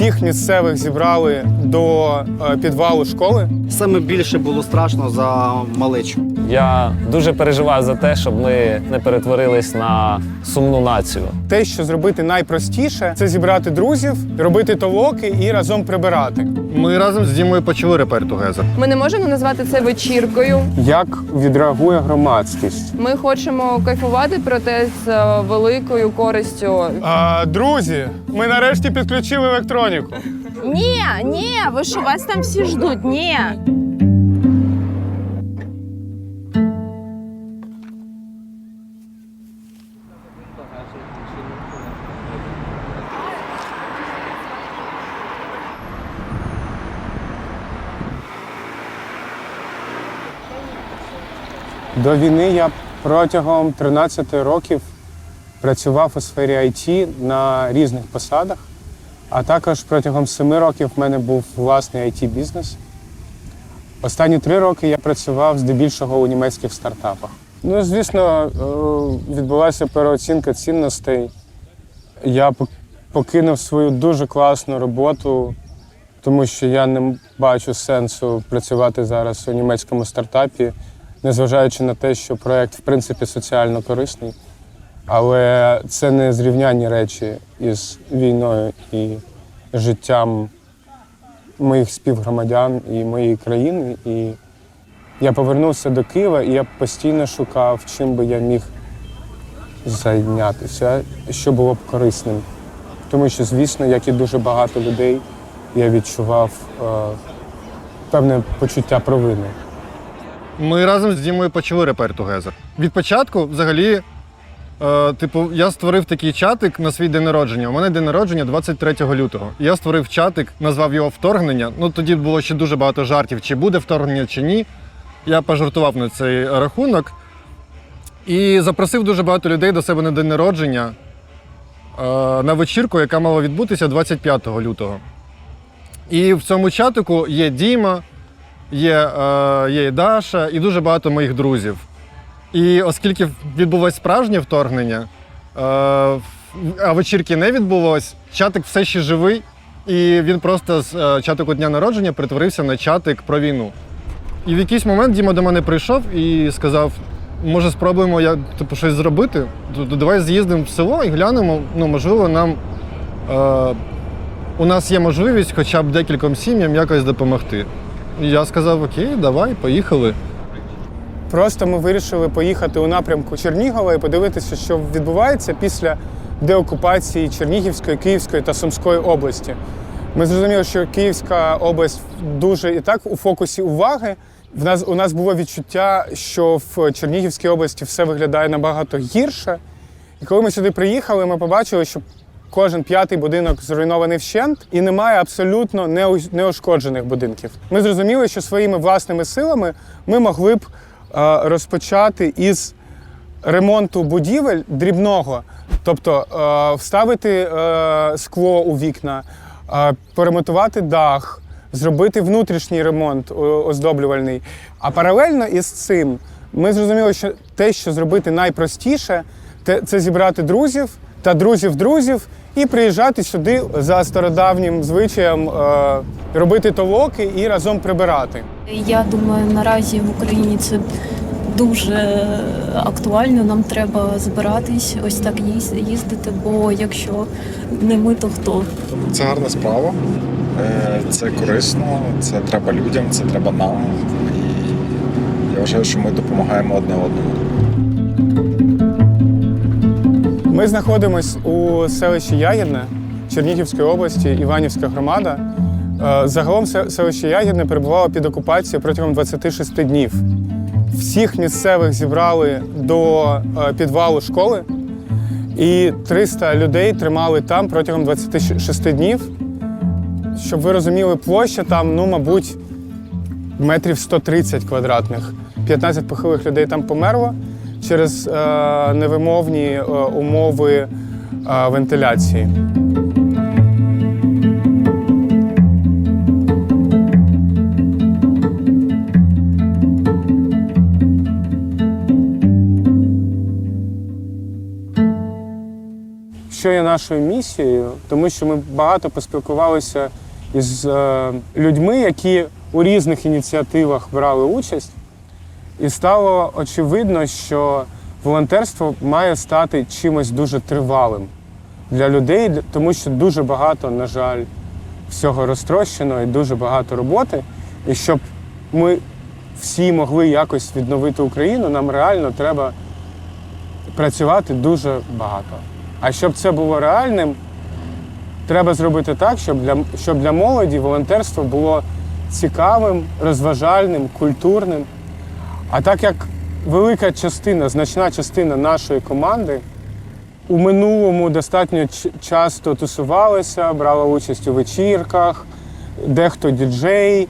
всіх місцевих зібрали до е, підвалу школи. Саме більше було страшно за малечу. Я дуже переживаю за те, щоб ми не перетворились на сумну націю. Те, що зробити найпростіше, це зібрати друзів, робити толоки і разом прибирати. Ми разом з Дімою почали репер Together. Ми не можемо назвати це вечіркою. Як відреагує громадськість? Ми хочемо кайфувати, проте з е, великою користю. А, друзі, ми нарешті підключили електроніку. Ні, ні, ви що вас там всі ждуть? Ні. До війни я протягом 13 років працював у сфері IT на різних посадах, а також протягом 7 років в мене був власний IT-бізнес. Останні три роки я працював здебільшого у німецьких стартапах. Ну, звісно, е, відбулася переоцінка цінностей. Я покинув свою дуже класну роботу, тому що я не бачу сенсу працювати зараз у німецькому стартапі, незважаючи на те, що проєкт в принципі соціально корисний. Але це не зрівнянні речі із війною і життям моїх співгромадян і моєї країни. І я повернувся до Києва, і я постійно шукав, чим би я міг зайнятися, що було б корисним. Тому що, звісно, як і дуже багато людей, я відчував е, певне почуття провини. Ми разом з Дімою почали репер Together. Від початку, взагалі, е, типу, я створив такий чатик на свій день народження. У мене день народження 23 лютого. Я створив чатик, назвав його вторгнення. Ну тоді було ще дуже багато жартів, чи буде вторгнення, чи ні. Я пожартував на цей рахунок і запросив дуже багато людей до себе на день народження е, на вечірку, яка мала відбутися 25 лютого. І в цьому чатику є Діма, є, е, є Даша, і дуже багато моїх друзів. І оскільки відбулось справжнє вторгнення, е, а вечірки не відбулось, чатик все ще живий, і він просто з е, чатику дня народження перетворився на чатик про війну. І в якийсь момент Діма до мене прийшов і сказав: може, спробуємо я, типу, щось зробити? Давай з'їздимо в село і глянемо, ну, можливо, нам. Е, у нас є можливість хоча б декільком сім'ям якось допомогти. І я сказав: Окей, давай, поїхали. Просто ми вирішили поїхати у напрямку Чернігова і подивитися, що відбувається після деокупації Чернігівської, Київської та Сумської області. Ми зрозуміли, що Київська область дуже і так у фокусі уваги. В нас у нас було відчуття, що в Чернігівській області все виглядає набагато гірше. І коли ми сюди приїхали, ми побачили, що кожен п'ятий будинок зруйнований вщент і немає абсолютно неушкоджених будинків. Ми зрозуміли, що своїми власними силами ми могли б розпочати із ремонту будівель дрібного, тобто е, вставити е, скло у вікна, е, поремонтувати дах, зробити внутрішній ремонт оздоблювальний. А паралельно із цим ми зрозуміли, що те, що зробити найпростіше, це зібрати друзів та друзів друзів і приїжджати сюди за стародавнім звичаєм, е, робити толоки і разом прибирати. Я думаю, наразі в Україні це дуже актуально. Нам треба збиратись, ось так їздити. Бо якщо не ми, то хто? Це гарна справа, Е, це корисно, це треба людям, це треба нам. І я вважаю, що ми допомагаємо одне одному. Ми знаходимось у селищі Ягідне Чернігівської області, Іванівська громада. Е, Загалом селище Ягідне перебувало під окупацією протягом 26 днів. Всіх місцевих зібрали до е, підвалу школи, і 300 людей тримали там протягом 26 днів. Щоб ви розуміли, площа там, ну, мабуть, метрів 130 квадратних. 15 похилих людей там померло через е, невимовні е, умови е, вентиляції. що є нашою місією, тому що ми багато поспілкувалися із людьми, які у різних ініціативах брали участь, і стало очевидно, що волонтерство має стати чимось дуже тривалим для людей, тому що дуже багато, на жаль, всього розтрощено і дуже багато роботи. І щоб ми всі могли якось відновити Україну, нам реально треба працювати дуже багато. А щоб це було реальним, треба зробити так, щоб для, щоб для молоді волонтерство було цікавим, розважальним, культурним. А так як велика частина, значна частина нашої команди у минулому достатньо часто тусувалися, брала участь у вечірках, дехто діджей.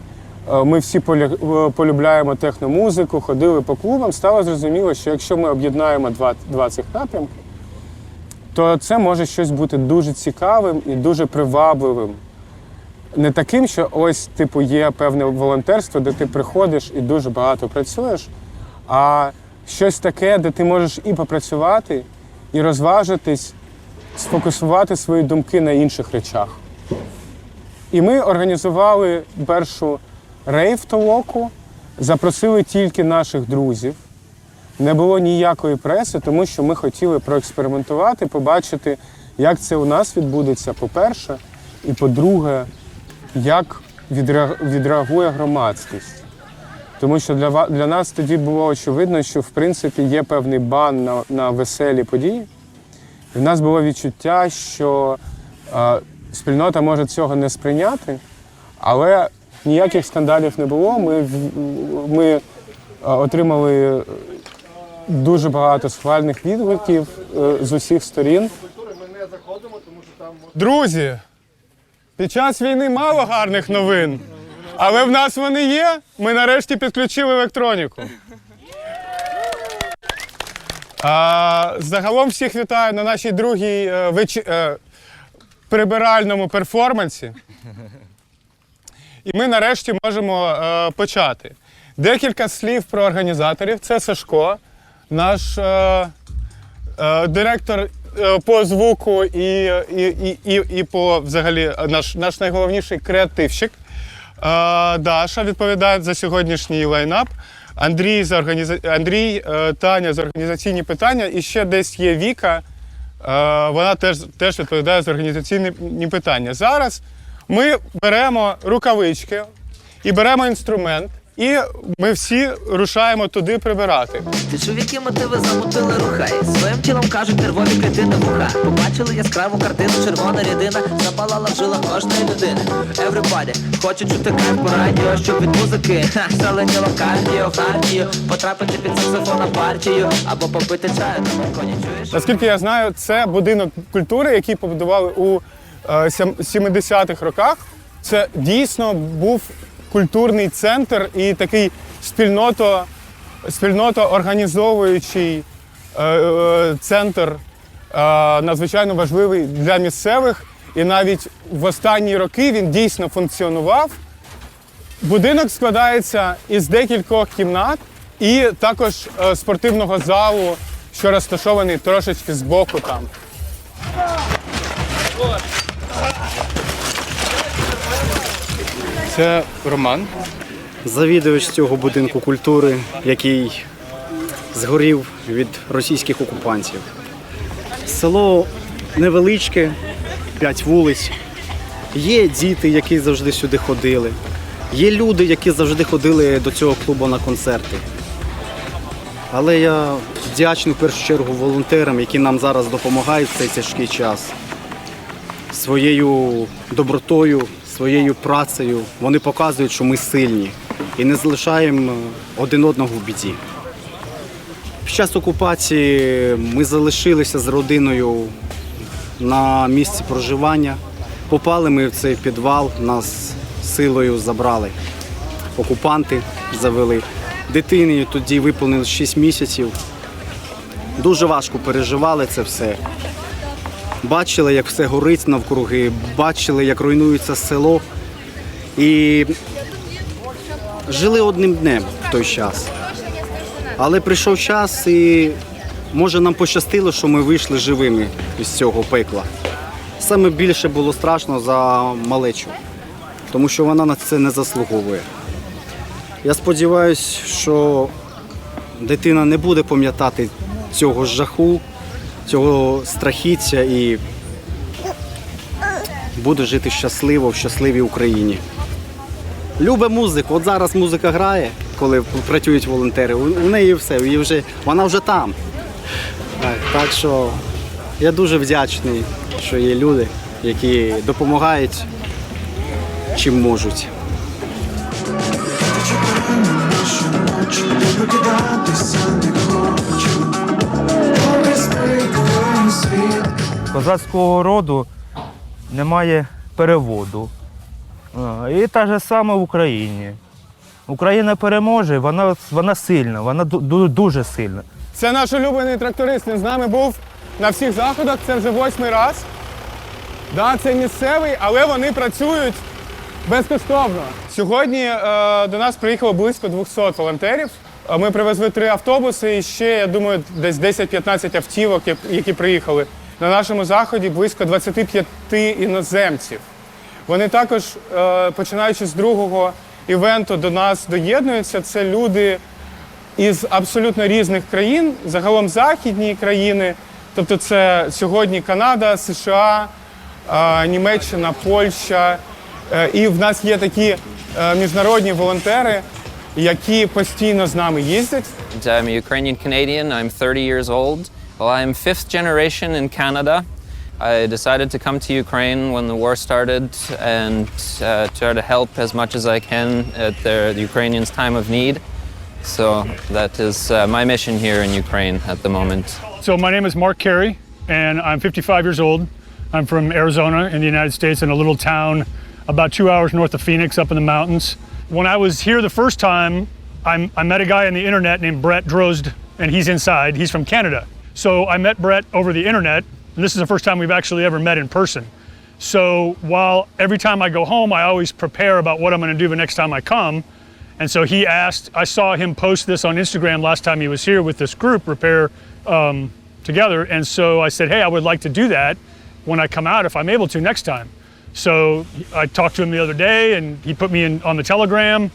Е, Ми всі е, полюбляємо техномузику, ходили по клубам. Стало зрозуміло, що якщо ми об'єднаємо два, два цих напрямки, то це може щось бути дуже цікавим і дуже привабливим. Не таким, що ось, типу, є певне волонтерство, де ти приходиш і дуже багато працюєш, а щось таке, де ти можеш і попрацювати, і розважитись, сфокусувати свої думки на інших речах. І ми організували першу рейв-толоку, запросили тільки наших друзів. Не було ніякої преси, тому що ми хотіли проекспериментувати, побачити, як це у нас відбудеться, по-перше, і по-друге, як відреагує громадськість. Тому що для, для нас тоді було очевидно, що в принципі є певний бан на, на веселі події. І в нас було відчуття, що е, спільнота може цього не сприйняти, але ніяких скандалів не було. Ми, ми е, отримали дуже багато схвальних відгуків е, з усіх сторін. Друзі, під час війни мало гарних новин, але в нас вони є. Ми нарешті підключили електроніку. А, загалом всіх вітаю на нашій другій е, вечі... е, прибиральному перформансі. І ми нарешті можемо е, почати. Декілька слів про організаторів. Це Сашко, наш е, е, директор по звуку і, і, і, і, по взагалі е, наш, наш найголовніший креативщик. Е, Даша відповідає за сьогоднішній лайнап. Андрій, за організа... Андрій е, Таня за організаційні питання. І ще десь є Віка. Е, Вона теж, теж відповідає за організаційні питання. Зараз ми беремо рукавички і беремо інструмент, і ми всі рушаємо туди прибирати. Ти чув, які мотиви замутили рухай Своїм тілом кажуть нервові клітини вуха Побачили яскраву картину, червона рідина Запалала в жилах кожної людини Everybody хоче чути кайф по радіо Щоб від музики ха, шаленіло кардіо, Потрапити під саксофон на партію Або попити чаю на балконі, чуєш? Наскільки я знаю, це будинок культури, який побудували у е, 70-х роках. Це дійсно був культурний центр і такий спільното, спільното організовуючий е, е, центр е, надзвичайно важливий для місцевих. І навіть в останні роки він дійсно функціонував. Будинок складається із декількох кімнат і також спортивного залу, що розташований трошечки збоку там. Це Роман. Завідувач цього будинку культури, який згорів від російських окупантів. Село невеличке, п'ять вулиць. Є діти, які завжди сюди ходили. Є люди, які завжди ходили до цього клубу на концерти. Але я вдячний в першу чергу волонтерам, які нам зараз допомагають в цей тяжкий час. Своєю добротою, своєю працею вони показують, що ми сильні і не залишаємо один одного в біді. Під час окупації ми залишилися з родиною на місці проживання. Попали ми в цей підвал, нас силою забрали. Окупанти завели. Дитині тоді виповнилось 6 місяців. Дуже важко переживали це все. Бачили, як все горить навкруги, бачили, як руйнується село. І жили одним днем в той час. Але прийшов час і Може, нам пощастило, що ми вийшли живими з цього пекла. Саме більше було страшно за малечу, тому що вона на це не заслуговує. Я сподіваюся, що дитина не буде пам'ятати цього жаху, цього страхіття і буде жити щасливо в щасливій Україні. Любе музику. От зараз музика грає, коли працюють волонтери. У неї все, її вже, вона вже там. Так, так що я дуже вдячний, що є люди, які допомагають чим можуть. Козацького роду немає переводу. І те ж саме в Україні. Україна переможе, вона, вона сильна, вона ду- ду- дуже сильна. Це наш улюблений тракторист. Він з нами був на всіх заходах. Це вже восьмий раз. Да, це місцевий, але вони працюють безкоштовно. Сьогодні е, до нас приїхало близько 200 волонтерів. Ми привезли три автобуси і ще, я думаю, десь 10-15 автівок, які приїхали. На нашому заході близько 25 іноземців. Вони також, е, починаючи з другого івенту, до нас доєднуються. Це люди із абсолютно різних країн, загалом західні країни. Тобто, це сьогодні Канада, США, е, Німеччина, Польща. Е, І в нас є такі міжнародні волонтери, які постійно з нами їздять. I'm a Ukrainian Canadian. I'm 30 years old. Well, I'm fifth generation in Canada. I decided to come to Ukraine when the war started and uh, try to help as much as I can at their, the Ukrainians' time of need. So that is uh, my mission here in Ukraine at the moment. So my name is Mark Carey, and I'm 55 years old. I'm from Arizona in the United States in a little town about two hours north of Phoenix up in the mountains. When I was here the first time, I'm, I met a guy on the internet named Brett Drozd, and he's inside. He's from Canada. So I met Brett over the internet, and this is the first time we've actually ever met in person. So while every time I go home, I always prepare about what I'm going to do the next time I come. And so he asked, I saw him post this on Instagram last time he was here with this group, Repair um, Together. And so I said, hey, I would like to do that when I come out if I'm able to next time. So I talked to him the other day and he put me in on the telegram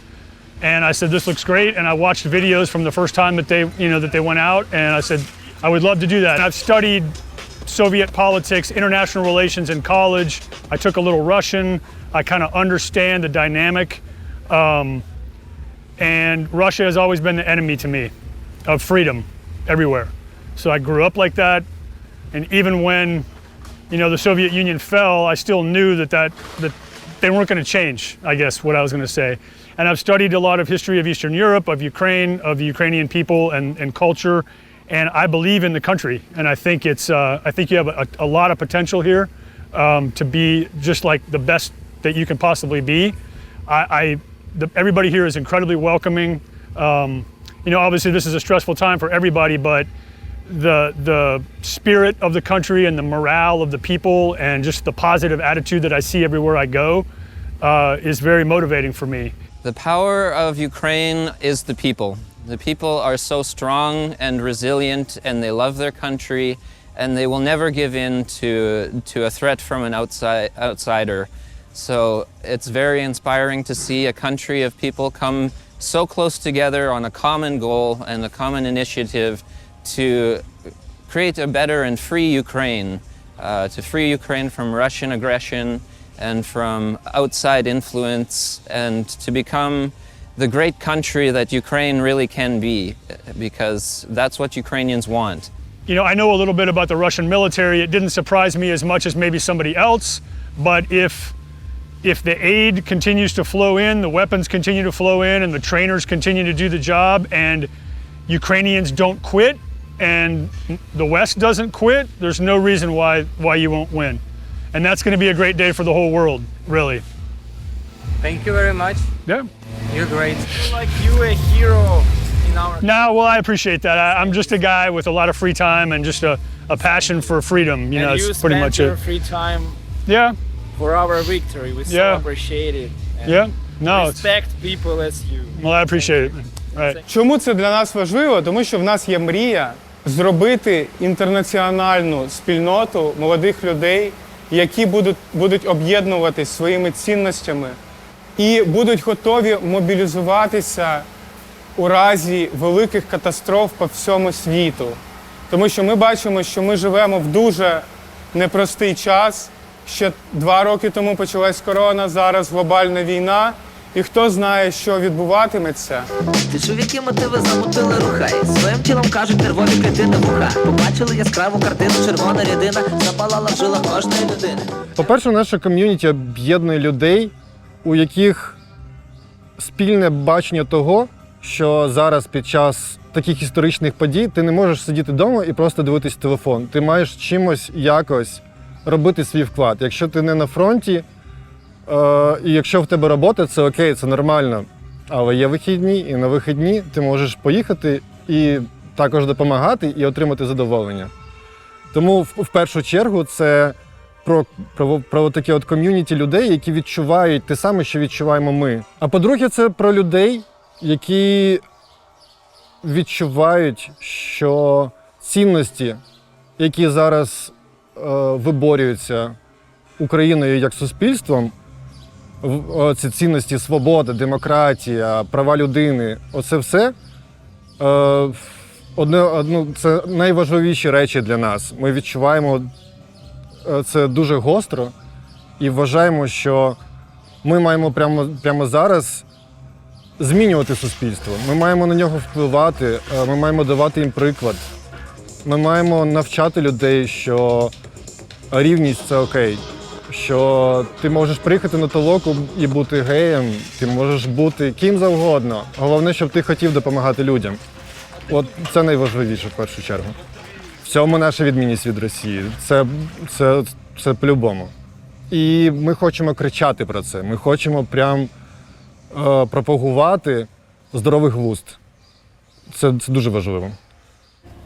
and I said, this looks great. And I watched videos from the first time that they, you know, that they went out. And I said, I would love to do that. I've studied Soviet politics, international relations in college. I took a little Russian. I kind of understand the dynamic. Um, and Russia has always been the enemy to me of freedom everywhere. So I grew up like that. And even when, you know, the Soviet Union fell, I still knew that, that, that they weren't going to change, I guess, what I was going to say. And I've studied a lot of history of Eastern Europe, of Ukraine, of the Ukrainian people and, and culture. And I believe in the country. And I think it's, uh, I think you have a, a lot of potential here um, to be just like the best that you can possibly be. I, I the, everybody here is incredibly welcoming. Um, you know, obviously this is a stressful time for everybody, but the the spirit of the country and the morale of the people and just the positive attitude that I see everywhere I go uh, is very motivating for me. The power of Ukraine is the people. The people are so strong and resilient, and they love their country, and they will never give in to, to a threat from an outside, outsider. So it's very inspiring to see a country of people come so close together on a common goal and a common initiative to create a better and free Ukraine, uh, to free Ukraine from Russian aggression and from outside influence, and to become the great country that Ukraine really can be, because that's what Ukrainians want. You know, I know a little bit about the Russian military. It didn't surprise me as much as maybe somebody else, but if if the aid continues to flow in, the weapons continue to flow in, and the trainers continue to do the job, and Ukrainians don't quit, and the West doesn't quit, there's no reason why why you won't win. And that's going to be a great day for the whole world, really. Thank you very much. Yeah. You're great. Like you a hero in our No, well, I appreciate that. I, I'm just a guy with a lot of free time and just a, a passion for freedom. You and know, that's pretty much your it. free time Yeah, for our victory. We Yeah. appreciate it. And yeah. No, respect it's, people as you. well, I appreciate it. Right. Чому це для нас важливо? Тому що в нас є мрія зробити інтернаціональну спільноту молодих людей, які будуть, будуть об'єднуватись своїми цінностями і будуть готові мобілізуватися у разі великих катастроф по всьому світу. Тому що ми бачимо, що ми живемо в дуже непростий час. Ще два роки тому почалась корона, зараз глобальна війна. І хто знає, що відбуватиметься. Ти чув, які мотиви замутили рухай Своїм тілом кажуть нервові клітини вуха Побачили яскраву картину, червона рядина Запалала в жилах кожної людини По-перше, наше ком'юніті об'єднує людей, у яких спільне бачення того, що зараз під час таких історичних подій ти не можеш сидіти вдома і просто дивитись телефон. Ти маєш чимось якось робити свій вклад. Якщо ти не на фронті, е, і якщо в тебе робота, це окей, це нормально. Але є вихідні, і на вихідні ти можеш поїхати і також допомагати і отримати задоволення. Тому в, в першу чергу це про, про, про таке от ком'юніті людей, які відчувають те саме, що відчуваємо ми. А по-друге, це про людей, які відчувають, що цінності, які зараз е, виборюються Україною як суспільством, ці цінності свобода, демократія, права людини оце все. Е, одне, одну, це найважливіші речі для нас. Ми відчуваємо це дуже гостро і вважаємо, що ми маємо прямо, прямо зараз змінювати суспільство. Ми маємо на нього впливати, е, ми маємо давати їм приклад. Ми маємо навчати людей, що рівність це окей. Що ти можеш приїхати на толоку і бути геєм, ти можеш бути ким завгодно. Головне, щоб ти хотів допомагати людям. От це найважливіше в першу чергу. В цьому наша відмінність від Росії. Це, це, це по-любому. І ми хочемо кричати про це. Ми хочемо прям е, пропагувати здоровий глузд. Це, це дуже важливо.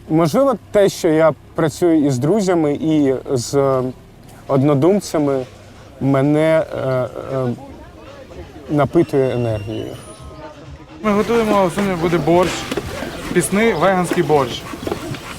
Можливо, те, що я працюю із друзями і з е, однодумцями, мене е, е, напитує енергією. Ми готуємо сьогодні буде борщ, пісний веганський борщ.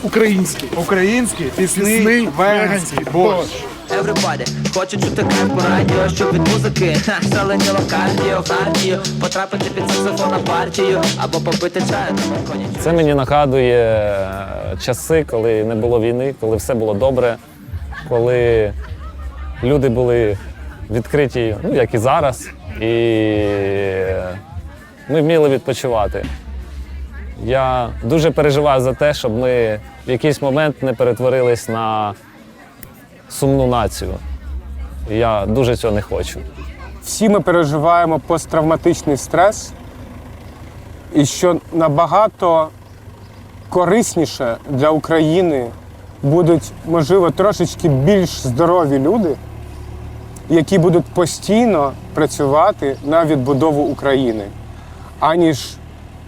Український. Український пісний, веганський борщ. Everybody хоче чути кайф по радіо, щоб від музики ха, локардіо, кардіо Потрапити під саксофон на партію Або попити чаю на балконі Це мені нагадує е, часи, коли не було війни, коли все було добре, коли люди були відкриті, ну як і зараз, і ми вміли відпочивати. Я дуже переживаю за те, щоб ми в якийсь момент не перетворились на сумну націю. Я дуже цього не хочу. Всі ми переживаємо посттравматичний стрес, і що набагато корисніше для України будуть, можливо, трошечки більш здорові люди, які будуть постійно працювати на відбудову України, аніж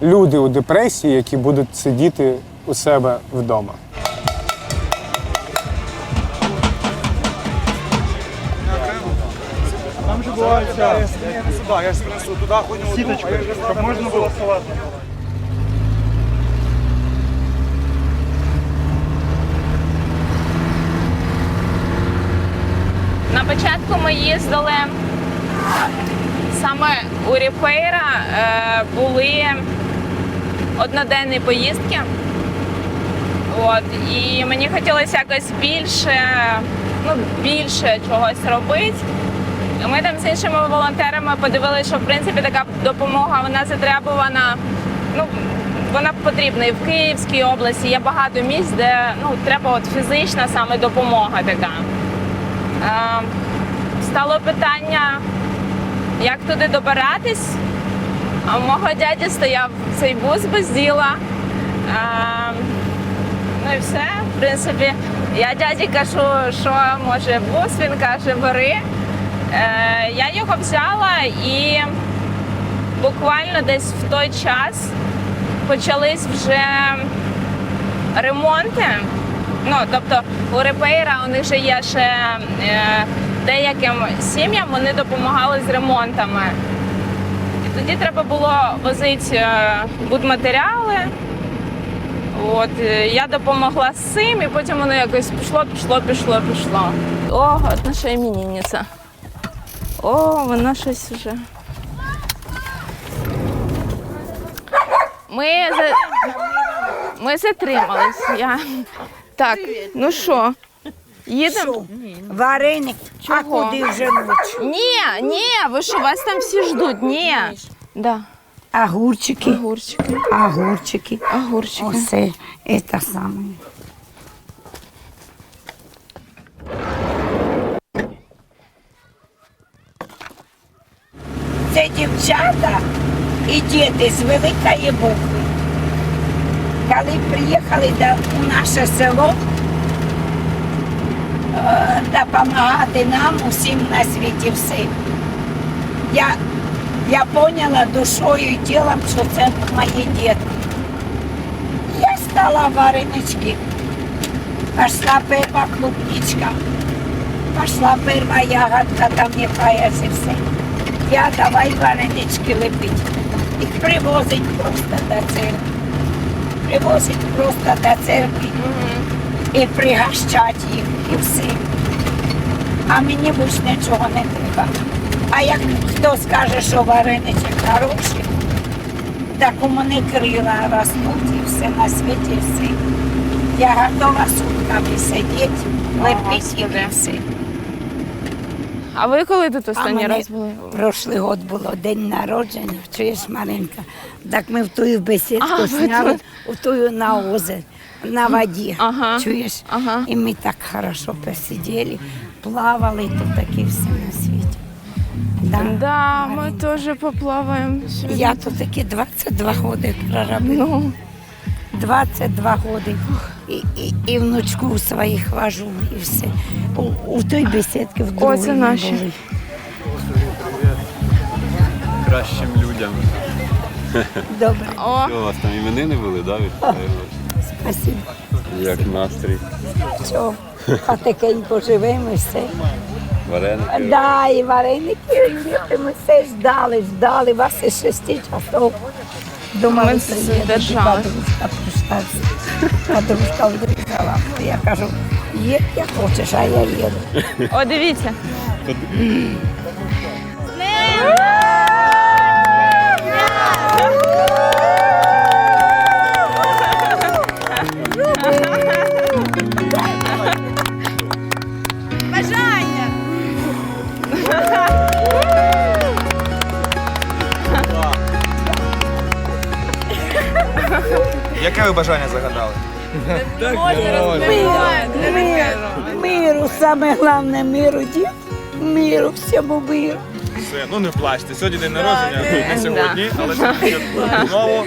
люди у депресії, які будуть сидіти у себе вдома. Там же була ця сюди, я принесу туди ходимо сіточку, щоб можна було салат. На початку ми їздили саме у Ріпейра е, були одноденні поїздки. От, і мені хотілося якось більше, ну, більше чогось робити. Ми там з іншими волонтерами подивилися, що в принципі така допомога вона затребувана. Ну, вона потрібна і в Київській області. Є багато місць, де ну, треба от фізична саме допомога така. Е, стало питання, як туди добиратись. А у мого дяді стояв цей бус без діла. Е, ну і все. В принципі, я дяді кажу, що може бус, він каже, бери. Е, я його взяла і буквально десь в той час почались вже ремонти. Ну, тобто у репейра у них же є ще е, деяким сім'ям, вони допомагали з ремонтами. Тоді треба було возити е, будматеріали. От е, я допомогла з цим, і потім воно якось пішло, пішло, пішло, пішло. О, от наша іменинниця. О, вона щось вже. Ми, за... Ми затримались. Я... Так, ну що, їдемо? Вареник. Чого? А куди вже ніч? Ні, ні, ви що, вас там всі ждуть? Ні. Да. Огурчики. Огурчики. Огурчики. Огурчики. Оце, це саме. Це дівчата і діти з великої букви. Коли приїхали до, у наше село допомагати нам усім на світі всім. Я, я поняла душою і тілом, що це мої дітки. Я стала варенички. Пошла перша клубничка. Пошла перша ягодка, там якаясь і все. Я давай варенички лепить. Їх привозить просто до церкви. Привозить просто до церкви і пригощать їх і все. А мені більш нічого не треба. А як хто скаже, що вареничок хороший, так у мене крила ростуть і все на світі все. Я готова сутками сидіти, лепити і все. А ви коли тут останній раз були? Прошлий год було день народження, чуєш, Маринка? Так ми в тую бесідку сняли, у тую на озері, на воді. Ага. Чуєш? Ага. І ми так хорошо посиділи, плавали, тут таке все на світі. Да, Да, ми теж поплаваємо. Я тут такі 22 роки проробила. Ну, 22 роки. І, і, і внучку своїх вожу, і все. У, у той бесідці в другій це ми наші. були. Кращим людям. Добре, о, Що у вас там іменини були, да? вас? Спасибо. Як настрій? Що, потихеньку живемо і все. Вареники? Да, і вареники, і ми все ждали, ждали вас із шести часов. Думали, Ми приїде, задержались. подружка прийшла. Подружка вдрізала. Я кажу, їдь як хочеш, а я їду. о, дивіться. Яке ви бажання загадали? Миру, миру, саме головне миру, дід, миру, всьому миру. Все, ну не плачте. Сьогодні день народження, не сьогодні, але знову.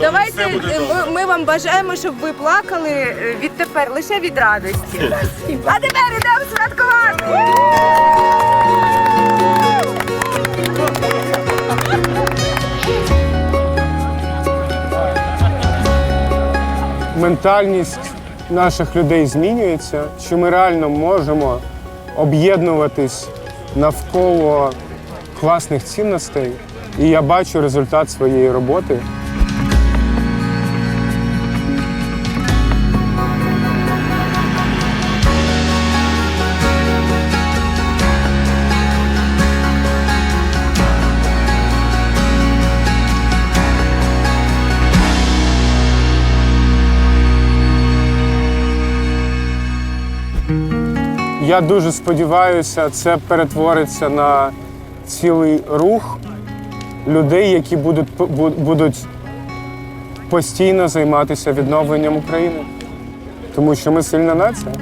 Давайте Все буде е, добре. ми, ми вам бажаємо, щоб ви плакали е, відтепер лише від радості. А тепер ідемо святкувати! Ментальність наших людей змінюється, що ми реально можемо об'єднуватись навколо класних цінностей. І я бачу результат своєї роботи. Я дуже сподіваюся, це перетвориться на цілий рух людей, які будуть, будуть постійно займатися відновленням України. Тому що ми сильна нація.